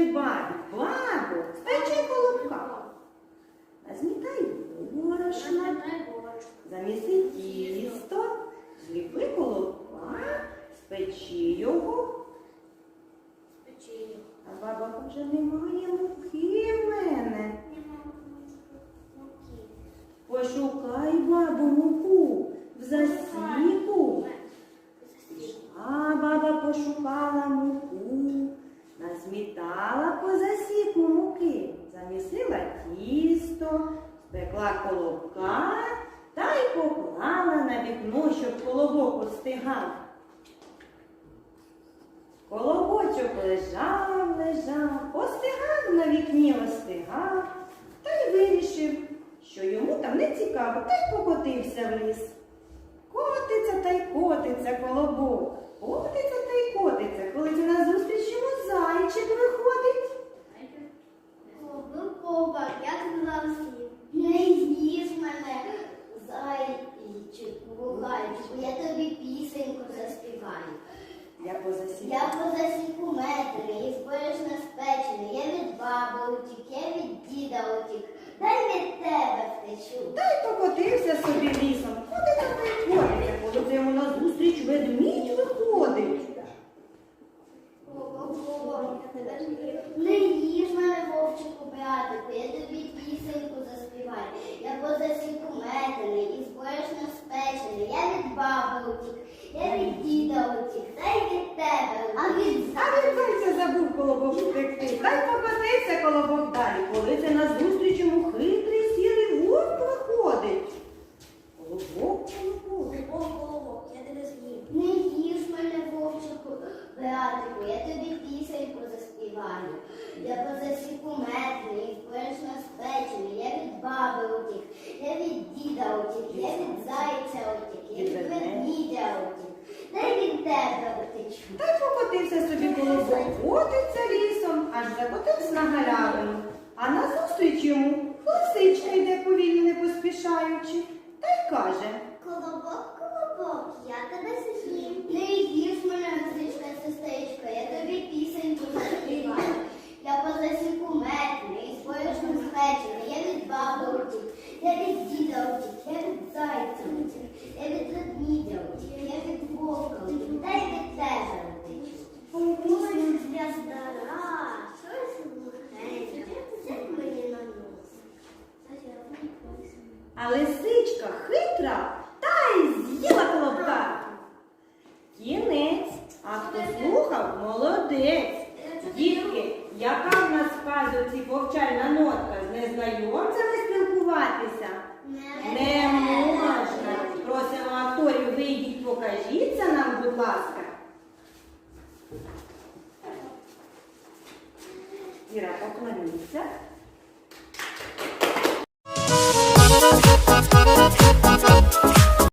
каже бабі, бабу, спечи колобка. Змітай борошна, заміси тісто, зліпи колобка, спечи його. А баба каже, немає муки в мене. Пошукай бабу муку в засіку. А баба пошукала муку. Вітала по засіку муки, замісила тісто, спекла колобка та й поклала на вікно, щоб колобок устигав. Колобочок лежав, лежав, остигав на вікні, остигав та й вирішив, що йому там не цікаво, та й покотився в ліс. Котиться та й котиться колобок, котиться та й котиться. коли Я позасів. Я позасіку метри, і збереш на спечений, я від баби утік, я від діда утік, дай від тебе втечу. Та й покотився собі лісом. Ходить та й котиться, коли це йому назустріч ведмідь виходить. Не їж мене, вовчику, братику, я тобі пісеньку заспіваю. Я позасіку метений і збориш на спечений. Я від баби утік, я від діда утік, та й від тебе. А він зайця забув колобок втекти. Та й покотився колобок далі, коли це назустріч йому хитрий сірий вовк виходить. Колобок, колобок. я тебе з'їм. Не їж мене, вовчику, братику, я тобі пісеньку заспіваю. Я позасіку метри, і збереш на я від баби утік, я від діда утік, я від зайця утік, я від ведмідя утік, та й від тебе утечу. Покотився собі колобок, котиться лісом, аж закотився на галявину. А назустріч йому лисичка йде повільно, не поспішаючи, та й каже. Колобок, колобок, я тебе з'їм. Не їж мене, музичка сестричка, я тобі пісеньку заспіваю. Я позасіку метри, і споєш на спечений, я від баби утік, я від діда утік, я від зайця утік, я від ведмідя утік, я від вовка утік, та й від тебе утечу. Ой, я здара, щось глухеньке, це мені на нос. А лисичка хитра та й з'їла колобка. Кінець. А хто слухав, молодець. Дітки, яка в нас в казуці повчальна нотка з незнайомцями спілкуватися? Не можна. Просимо акторів, вийдіть, покажіться нам, будь ласка. Іра, поклоніться.